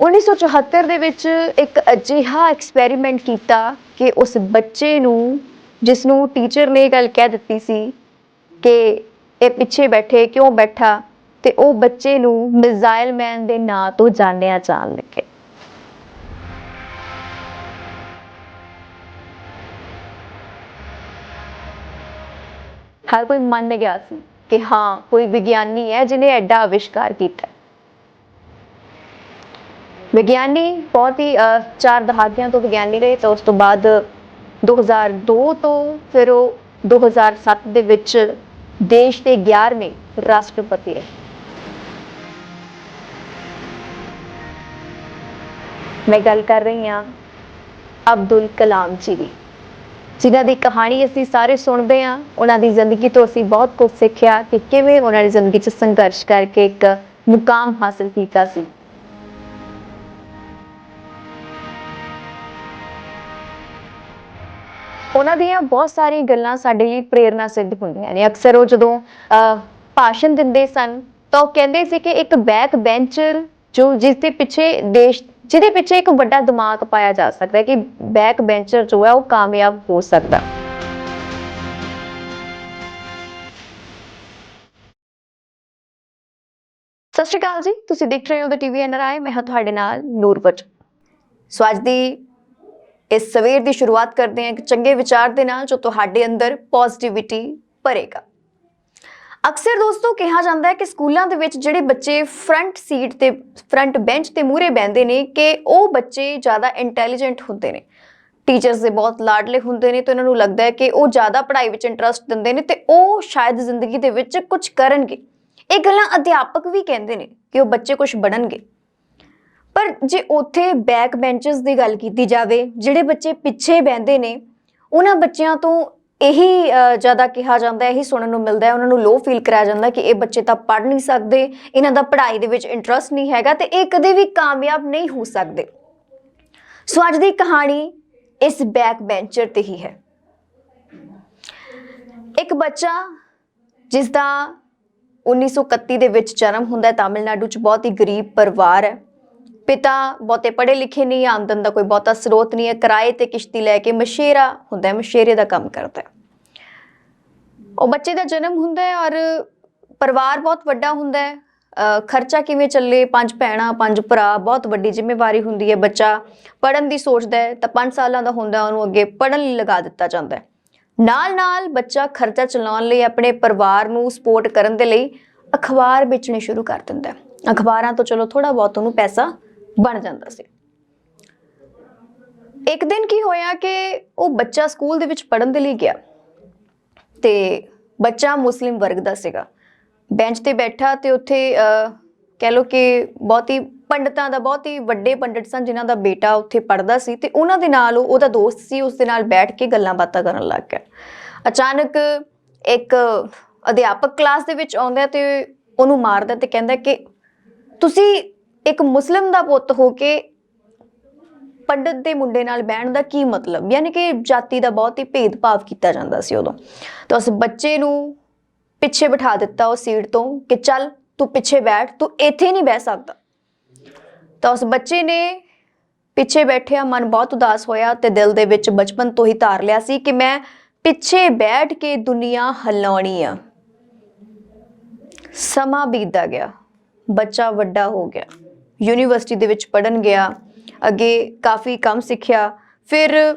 1974 ਦੇ ਵਿੱਚ ਇੱਕ ਅਜਿਹਾ ਐਕਸਪੈਰੀਮੈਂਟ ਕੀਤਾ ਕਿ ਉਸ ਬੱਚੇ ਨੂੰ ਜਿਸ ਨੂੰ ਟੀਚਰ ਨੇ ਇਹ ਗੱਲ ਕਹਿ ਦਿੱਤੀ ਸੀ ਕਿ ਇਹ ਪਿੱਛੇ ਬੈਠੇ, ਕਿਉਂ ਬੈਠਾ? ਤੇ ਉਹ ਬੱਚੇ ਨੂੰ ਮਿਜ਼ਾਈਲ ਮੈਨ ਦੇ ਨਾਂ ਤੋਂ ਜਾਣਿਆ ਜਾਣ ਲੱਗੇ। ਹਰ ਕੋਈ ਮੰਨ ਗਿਆ ਸੀ ਕਿ ਹਾਂ, ਕੋਈ ਵਿਗਿਆਨੀ ਹੈ ਜਿਨੇ ਐਡਾ ਅਵਿਸ਼ਕਾਰ ਕੀਤਾ। ਵਿਗਿਆਨੀ ਬਹੁਤ ਹੀ ਅਹ, ਚਾਰ ਦਹਾਕਿਆਂ ਤੋਂ ਵਿਗਿਆਨੀ ਰਹੇ ਤਾਂ ਉਸ ਤੋਂ ਬਾਅਦ 2002 ਤੋਂ ਫਿਰ ਉਹ 2007 ਦੇ ਵਿੱਚ ਦੇਸ਼ ਦੇ 11ਵੇਂ ਰਾਸ਼ਟਰਪਤੀ ਰਹੇ। ਮੈਂ ਗੱਲ ਕਰ ਰਹੀ ਹਾਂ ਅਬਦੁਲ ਕਲਾਮ ਜੀ ਦੀ। ਜਿਨ੍ਹਾਂ ਦੀ ਕਹਾਣੀ ਅਸੀਂ ਸਾਰੇ ਸੁਣਦੇ ਹਾਂ ਉਹਨਾਂ ਦੀ ਜ਼ਿੰਦਗੀ ਤੋਂ ਅਸੀਂ ਬਹੁਤ ਕੁਝ ਸਿੱਖਿਆ ਕਿ ਕਿਵੇਂ ਉਹਨਾਂ ਨੇ ਜ਼ਿੰਦਗੀ 'ਚ ਸੰਘਰਸ਼ ਕਰਕੇ ਇੱਕ ਮੁਕਾਮ ਹਾਸਲ ਕੀਤਾ ਸੀ। ਉਹਨਾਂ ਦੀਆਂ ਬਹੁਤ ਸਾਰੀਆਂ ਗੱਲਾਂ ਸਾਡੇ ਲਈ ਪ੍ਰੇਰਨਾ ਸਿੱਧ ਹੁੰਦੀਆਂ ਨੇ। ਅਕਸਰ ਉਹ ਜਦੋਂ ਅਹ, ਭਾਸ਼ਣ ਦਿੰਦੇ ਸਨ ਤਾਂ ਉਹ ਕਹਿੰਦੇ ਸੀ ਕਿ ਇੱਕ ਬੈਕ ਬੈਂਚਰ ਜੋ ਜਿਸ ਦੇ ਪਿੱਛੇ ਦੇਸ਼ ਜਿਹਦੇ ਪਿੱਛੇ ਇੱਕ ਵੱਡਾ ਦਿਮਾਗ ਪਾਇਆ ਜਾ ਸਕਦਾ ਹੈ ਕਿ ਬੈਕ ਬੈਂਚਰ ਜੋ ਹੈ ਉਹ ਕਾਮਯਾਬ ਹੋ ਸਕਦਾ। ਸਤਿ ਸ਼੍ਰੀ ਅਕਾਲ ਜੀ ਤੁਸੀਂ ਦੇਖ ਰਹੇ ਹੋ ਦ ਟੀਵੀ ਐਨਆਰਆਈ ਮੈਂ ਹਾਂ ਤੁਹਾਡੇ ਨਾਲ ਨੂਰਵਟ ਸੋ ਅੱਜ ਦੀ ਇਸ ਸਵੇਰ ਦੀ ਸ਼ੁਰੂਆਤ ਕਰਦੇ ਹਾਂ ਇੱਕ ਚੰਗੇ ਵਿਚਾਰ ਦੇ ਨਾਲ ਜੋ ਤੁਹਾਡੇ ਅੰਦਰ ਪੋਜ਼ਿਟਿਵਿਟੀ ਭਰੇਗਾ। ਅਕਸਰ ਦੋਸਤੋ ਕਿਹਾ ਜਾਂਦਾ ਹੈ ਕਿ ਸਕੂਲਾਂ ਦੇ ਵਿੱਚ ਜਿਹੜੇ ਬੱਚੇ ਫਰੰਟ ਸੀਟ ਤੇ ਫਰੰਟ ਬੈਂਚ ਤੇ ਮੂਹਰੇ ਬੈੰਦੇ ਨੇ ਕਿ ਉਹ ਬੱਚੇ ਜ਼ਿਆਦਾ ਇੰਟੈਲੀਜੈਂਟ ਹੁੰਦੇ ਨੇ। ਟੀਚਰਸ ਦੇ ਬਹੁਤ ਲਾਡਲੇ ਹੁੰਦੇ ਨੇ ਤੇ ਉਹਨਾਂ ਨੂੰ ਲੱਗਦਾ ਹੈ ਕਿ ਉਹ ਜ਼ਿਆਦਾ ਪੜ੍ਹਾਈ ਵਿੱਚ ਇੰਟਰਸਟ ਦਿੰਦੇ ਨੇ ਤੇ ਉਹ ਸ਼ਾਇਦ ਜ਼ਿੰਦਗੀ ਦੇ ਵਿੱਚ ਕੁਝ ਕਰਨਗੇ। ਇਹ ਗੱਲਾਂ ਅਧਿਆਪਕ ਵੀ ਕਹਿੰਦੇ ਨੇ ਕਿ ਉਹ ਬੱਚੇ ਕੁਝ ਬਣਨਗੇ। ਪਰ ਜੇ ਉੱਥੇ ਬੈਕ ਬੈਂਚਸ ਦੀ ਗੱਲ ਕੀਤੀ ਜਾਵੇ, ਜਿਹੜੇ ਬੱਚੇ ਪਿੱਛੇ ਬਹਿੰਦੇ ਨੇ, ਉਹਨਾਂ ਬੱਚਿਆਂ ਤੋਂ ਇਹੀ ਜ਼ਿਆਦਾ ਕਿਹਾ ਜਾਂਦਾ ਹੈ ਇਹੀ ਸੁਣਨ ਨੂੰ ਮਿਲਦਾ ਹੈ, ਉਹਨਾਂ ਨੂੰ ਲੋ ਫੀਲ ਕਰਾਇਆ ਜਾਂਦਾ ਕਿ ਇਹ ਬੱਚੇ ਤਾਂ ਪੜ੍ਹ ਨਹੀਂ ਸਕਦੇ, ਇਹਨਾਂ ਦਾ ਪੜ੍ਹਾਈ ਦੇ ਵਿੱਚ ਇੰਟਰਸਟ ਨਹੀਂ ਹੈਗਾ ਤੇ ਇਹ ਕਦੇ ਵੀ ਕਾਮਯਾਬ ਨਹੀਂ ਹੋ ਸਕਦੇ। ਸੋ ਅੱਜ ਦੀ ਕਹਾਣੀ ਇਸ ਬੈਕ ਬੈਂਚਰ ਤੇ ਹੀ ਹੈ। ਇੱਕ ਬੱਚਾ ਜਿਸ ਦਾ 1931 ਦੇ ਵਿੱਚ ਜਨਮ ਹੁੰਦਾ ਹੈ, ਤਾਮਿਲਨਾਡੂ ਚ ਬਹੁਤ ਹੀ ਗਰੀਬ ਪਰਿਵਾਰ ਹੈ। ਪਿਤਾ ਬਹੁਤੇ ਪੜ੍ਹੇ ਲਿਖੇ ਨਹੀਂ, ਆਮਦਨ ਦਾ ਕੋਈ ਬਹੁਤਾ ਸਰੋਤ ਨਹੀਂ ਹੈ, ਕਿਰਾਏ ਤੇ ਕਿਸ਼ਤੀ ਲੈ ਕੇ ਮਸ਼ੇਰਾ ਹੁੰਦਾ ਹੈ, ਮਸ਼ੇਰੇ ਦਾ ਕੰਮ ਕਰਦਾ ਹੈ। ਉਹ ਬੱਚੇ ਦਾ ਜਨਮ ਹੁੰਦਾ ਹੈ ਔਰ ਪਰਿਵਾਰ ਬਹੁਤ ਵੱਡਾ ਹੁੰਦਾ ਹੈ। ਖਰਚਾ ਕਿਵੇਂ ਚੱਲੇ, ਪੰਜ ਭੈਣਾਂ, ਪੰਜ ਭਰਾ, ਬਹੁਤ ਵੱਡੀ ਜ਼ਿੰਮੇਵਾਰੀ ਹੁੰਦੀ ਹੈ ਬੱਚਾ। ਪੜਨ ਦੀ ਸੋਚਦਾ ਹੈ ਤਾਂ 5 ਸਾਲਾਂ ਦਾ ਹੁੰਦਾ ਉਹਨੂੰ ਅੱਗੇ ਪੜਨ ਲਈ ਲਗਾ ਦਿੱਤਾ ਜਾਂਦਾ ਹੈ। ਨਾਲ ਨਾਲ ਬੱਚਾ ਖਰਚਾ ਚਲਾਉਣ ਲਈ ਆਪਣੇ ਪਰਿਵਾਰ ਨੂੰ ਸਪੋਰਟ ਕਰਨ ਦੇ ਲਈ ਅਖਬਾਰ ਵੇਚਣੇ ਸ਼ੁਰੂ ਕਰ ਦਿੰਦਾ ਹੈ। ਅਖਬਾਰਾਂ ਤੋਂ ਚਲੋ ਥੋੜਾ ਬਹੁਤ ਉਹਨੂੰ ਪੈਸਾ ਬਣ ਜਾਂਦਾ ਸੀ। ਇੱਕ ਦਿਨ ਕੀ ਹੋਇਆ ਕਿ ਉਹ ਬੱਚਾ ਸਕੂਲ ਦੇ ਵਿੱਚ ਪੜਨ ਦੇ ਲਈ ਗਿਆ ਤੇ ਬੱਚਾ ਮੁਸਲਿਮ ਵਰਗ ਦਾ ਸੀਗਾ। ਬੈਂਚ ਤੇ ਬੈਠਾ ਤੇ ਉੱਥੇ ਕਹਿ ਲੋ ਕਿ ਬਹੁਤ ਹੀ ਪੰਡਤਾਂ ਦਾ, ਬਹੁਤ ਹੀ ਵੱਡੇ ਪੰਡਤ ਸਨ ਜਿਨ੍ਹਾਂ ਦਾ ਬੇਟਾ ਉੱਥੇ ਪੜਦਾ ਸੀ ਤੇ ਉਹਨਾਂ ਦੇ ਨਾਲ ਉਹ- ਉਹਦਾ ਦੋਸਤ ਸੀ, ਉਸ ਦੇ ਨਾਲ ਬੈਠ ਕੇ ਗੱਲਾਂ ਬਾਤਾਂ ਕਰਨ ਲੱਗ ਗਿਆ। ਅਚਾਨਕ ਇੱਕ ਅਧਿਆਪਕ ਕਲਾਸ ਦੇ ਵਿੱਚ ਆਉਂਦਾ ਤੇ ਉਹਨੂੰ ਮਾਰਦਾ ਤੇ ਕਹਿੰਦਾ ਕਿ ਤੁਸੀਂ ਇੱਕ ਮੁਸਲਿਮ ਦਾ ਪੁੱਤ ਹੋ ਕੇ ਪੰਡਤ ਦੇ ਮੁੰਡੇ ਨਾਲ ਬਹਿਣ ਦਾ ਕੀ ਮਤਲਬ? ਯਾਨੀ ਕਿ ਜਾਤੀ ਦਾ ਬਹੁਤ ਹੀ ਭੇਦਭਾਵ ਕੀਤਾ ਜਾਂਦਾ ਸੀ ਉਦੋਂ। ਤਾਂ ਉਸ ਬੱਚੇ ਨੂੰ ਪਿੱਛੇ ਬਿਠਾ ਦਿੱਤਾ ਉਹ ਸੀਟ ਤੋਂ ਕਿ ਚੱਲ ਤੂੰ ਪਿੱਛੇ ਬੈਠ, ਤੂੰ ਇੱਥੇ ਨਹੀਂ ਬਹਿ ਸਕਦਾ। ਤਾਂ ਉਸ ਬੱਚੇ ਨੇ ਪਿੱਛੇ ਬੈਠਿਆ, ਮਨ ਬਹੁਤ ਉਦਾਸ ਹੋਇਆ ਤੇ ਦਿਲ ਦੇ ਵਿੱਚ ਬਚਪਨ ਤੋਂ ਹੀ ਧਾਰ ਲਿਆ ਸੀ ਕਿ ਮੈਂ ਪਿੱਛੇ ਬੈਠ ਕੇ ਦੁਨੀਆ ਹਲਾਉਣੀ ਆ। ਸਮਾਂ ਬੀਤਦਾ ਗਿਆ, ਬੱਚਾ ਵੱਡਾ ਹੋ ਗਿਆ। ਯੂਨੀਵਰਸਿਟੀ ਦੇ ਵਿੱਚ ਪੜਨ ਗਿਆ, ਅੱਗੇ ਕਾਫੀ ਕੰਮ ਸਿੱਖਿਆ, ਫਿਰ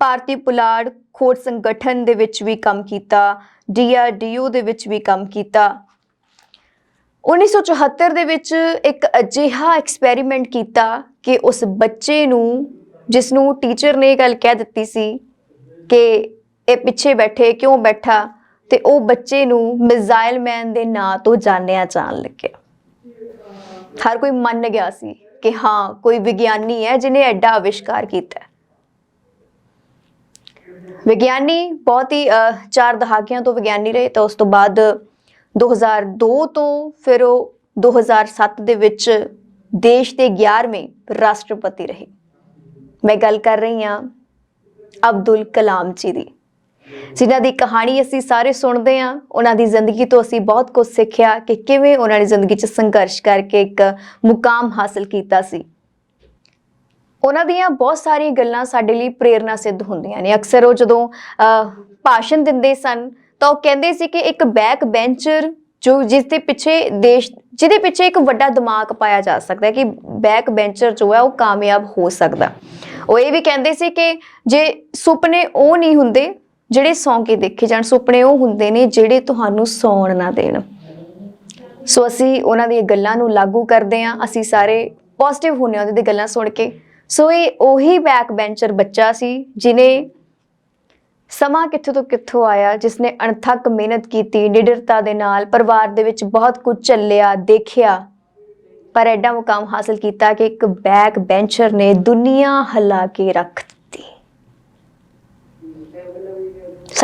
ਭਾਰਤੀ ਪੁਲਾੜ ਖੋਜ ਸੰਗਠਨ ਦੇ ਵਿੱਚ ਵੀ ਕੰਮ ਕੀਤਾ ਡੀਆਰਡੀਓ ਦੇ ਵਿੱਚ ਵੀ ਕੰਮ ਕੀਤਾ। 1974 ਦੇ ਵਿੱਚ ਇੱਕ ਅਜਿਹਾ ਐਕਸਪੈਰੀਮੈਂਟ ਕੀਤਾ ਕਿ ਉਸ ਬੱਚੇ ਨੂੰ, ਜਿਸ ਨੂੰ ਟੀਚਰ ਨੇ ਇਹ ਗੱਲ ਕਹਿ ਦਿੱਤੀ ਸੀ ਕਿ ਇਹ ਪਿੱਛੇ ਬੈਠੇ, ਕਿਉਂ ਬੈਠਾ? ਤੇ ਉਹ ਬੱਚੇ ਨੂੰ ਮਿਜ਼ਾਈਲ ਮੈਨ ਦੇ ਨਾਂ ਤੋਂ ਜਾਣਿਆ ਜਾਣ ਲੱਗਿਆ। ਹਰ ਕੋਈ ਮੰਨ ਗਿਆ ਸੀ ਕਿ ਹਾਂ, ਕੋਈ ਵਿਗਿਆਨੀ ਹੈ ਜਿਨੇ ਐਡਾ ਆਵਿਸ਼ਕਾਰ ਕੀਤਾ ਹੈ। ਵਿਗਿਆਨੀ ਬਹੁਤ ਹੀ ਚਾਰ ਦਹਾਕਿਆਂ ਤੋਂ ਵਿਗਿਆਨੀ ਰਹੇ ਤਾਂ ਉਸ ਤੋਂ ਬਾਅਦ 2002 ਤੋਂ ਫਿਰ ਉਹ 2007 ਦੇ ਵਿੱਚ ਦੇਸ਼ ਦੇ 11ਵੇਂ ਰਾਸ਼ਟਰਪਤੀ ਰਹੇ। ਮੈਂ ਗੱਲ ਕਰ ਰਹੀ ਹਾਂ ਅਬਦੁਲ ਕਲਾਮ ਜੀ ਦੀ। ਜਿਨ੍ਹਾਂ ਦੀ ਕਹਾਣੀ ਅਸੀਂ ਸਾਰੇ ਸੁਣਦੇ ਹਾਂ ਉਹਨਾਂ ਦੀ ਜ਼ਿੰਦਗੀ ਤੋਂ ਅਸੀਂ ਬਹੁਤ ਕੁਝ ਸਿੱਖਿਆ ਕਿ ਕਿਵੇਂ ਉਹਨਾਂ ਨੇ ਜ਼ਿੰਦਗੀ 'ਚ ਸੰਘਰਸ਼ ਕਰਕੇ ਇੱਕ ਮੁਕਾਮ ਹਾਸਲ ਕੀਤਾ ਸੀ। ਉਹਨਾਂ ਦੀਆਂ ਬਹੁਤ ਸਾਰੀਆਂ ਗੱਲਾਂ ਸਾਡੇ ਲਈ ਪ੍ਰੇਰਨਾ ਸਿੱਧ ਹੁੰਦੀਆਂ ਨੇ। ਅਕਸਰ ਉਹ ਜਦੋਂ ਅਹ, ਭਾਸ਼ਣ ਦਿੰਦੇ ਸਨ ਤਾਂ ਉਹ ਕਹਿੰਦੇ ਸੀ ਕਿ ਇੱਕ ਬੈਕ ਬੈਂਚਰ ਜੋ ਜਿਸ ਦੇ ਪਿੱਛੇ ਦੇਸ਼ ਜਿਹਦੇ ਪਿੱਛੇ ਇੱਕ ਵੱਡਾ ਦਿਮਾਗ ਪਾਇਆ ਜਾ ਸਕਦਾ ਹੈ ਕਿ ਬੈਕ ਬੈਂਚਰ ਜੋ ਹੈ ਉਹ ਕਾਮਯਾਬ ਹੋ ਸਕਦਾ। ਉਹ ਇਹ ਵੀ ਕਹਿੰਦੇ ਸੀ ਕਿ ਜੇ ਸੁਪਨੇ ਉਹ ਨਹੀਂ ਹੁੰਦੇ ਜਿਹੜੇ ਸੌਂ ਕੇ ਦੇਖੇ ਜਾਣ, ਸੁਪਨੇ ਉਹ ਹੁੰਦੇ ਨੇ ਜਿਹੜੇ ਤੁਹਾਨੂੰ ਸੌਣ ਨਾ ਦੇਣ। ਸੋ ਅਸੀਂ ਉਹਨਾਂ ਦੀਆਂ ਗੱਲਾਂ ਨੂੰ ਲਾਗੂ ਕਰਦੇ ਹਾਂ, ਅਸੀਂ ਸਾਰੇ ਪੋਜ਼ਿਟਿਵ ਹੁੰਨੇ ਹਾਂ ਉਹਦੀ ਗੱਲਾਂ ਸੁਣ ਕੇ। ਸੋ ਇਹ ਉਹੀ ਬੈਕ ਬੈਂਚਰ ਬੱਚਾ ਸੀ ਜਿਨੇ ਸਮਾਂ ਕਿੱਥੋਂ ਤੋਂ ਕਿੱਥੋਂ ਆਇਆ, ਜਿਸਨੇ ਅਣਥੱਕ ਮਿਹਨਤ ਕੀਤੀ, ਨਿਡਰਤਾ ਦੇ ਨਾਲ ਪਰਿਵਾਰ ਦੇ ਵਿੱਚ ਬਹੁਤ ਕੁਝ ਚੱਲਿਆ, ਦੇਖਿਆ, ਪਰ ਐਡਾ ਮੁਕਾਮ ਹਾਸਲ ਕੀਤਾ ਕਿ ਇੱਕ ਬੈਕ ਬੈਂਚਰ ਨੇ ਦੁਨੀਆ ਹਿਲਾ ਕੇ ਰੱਖ ਦਿੱਤੀ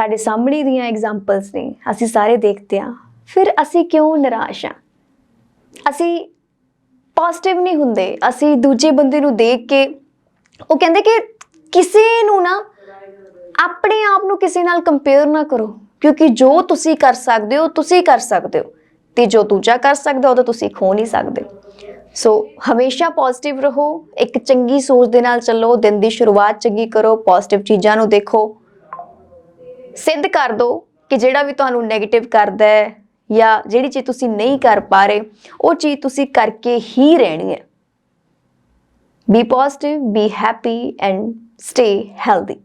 ਸਾਡੇ ਸਾਹਮਣੇ ਦੀਆਂ ਐਗਜ਼ਾਮਪਲਸ ਨੇ, ਅਸੀਂ ਸਾਰੇ ਦੇਖਦੇ ਹਾਂ। ਫਿਰ ਅਸੀਂ ਕਿਉਂ ਨਿਰਾਸ਼ ਹਾਂ? ਅਸੀਂ ਪੋਜ਼ਿਟਿਵ ਨਹੀਂ ਹੁੰਦੇ। ਅਸੀਂ ਦੂਜੇ ਬੰਦੇ ਨੂੰ ਦੇਖ ਕੇ ਉਹ ਕਹਿੰਦੇ ਕਿ ਕਿਸੇ ਨੂੰ ਨਾ ਆਪਣੇ ਆਪ ਨੂੰ ਕਿਸੇ ਨਾਲ ਕੰਪੇਅਰ ਨਾ ਕਰੋ। ਕਿਉਂਕਿ ਜੋ ਤੁਸੀਂ ਕਰ ਸਕਦੇ ਹੋ, ਤੁਸੀਂ ਕਰ ਸਕਦੇ ਹੋ। ਤੇ ਜੋ ਦੂਜਾ ਕਰ ਸਕਦਾ, ਉਹ ਤਾਂ ਤੁਸੀਂ ਖੋ ਨਹੀਂ ਸਕਦੇ। ਸੋ ਹਮੇਸ਼ਾ ਪੋਜ਼ਿਟਿਵ ਰਹੋ। ਇੱਕ ਚੰਗੀ ਸੋਚ ਦੇ ਨਾਲ ਚੱਲੋ। ਦਿਨ ਦੀ ਸ਼ੁਰੂਆਤ ਚੰਗੀ ਕਰੋ। ਪੋਜ਼ਿਟਿਵ ਚੀਜ਼ਾਂ ਨੂੰ ਦੇਖੋ। ਸਿੱਧ ਕਰ ਦਿਓ ਕਿ ਜਿਹੜਾ ਵੀ ਤੁਹਾਨੂੰ 네ਗੇਟਿਵ ਕਰਦਾ ਹੈ ਜਾਂ ਜਿਹੜੀ ਚੀਜ਼ ਤੁਸੀਂ ਨਹੀਂ ਕਰ ਪਾ ਰਹੇ, ਉਹ ਚੀਜ਼ ਤੁਸੀਂ ਕਰਕੇ ਹੀ ਰਹਿਣੀ ਹੈ। Be positive be happy and stay healthy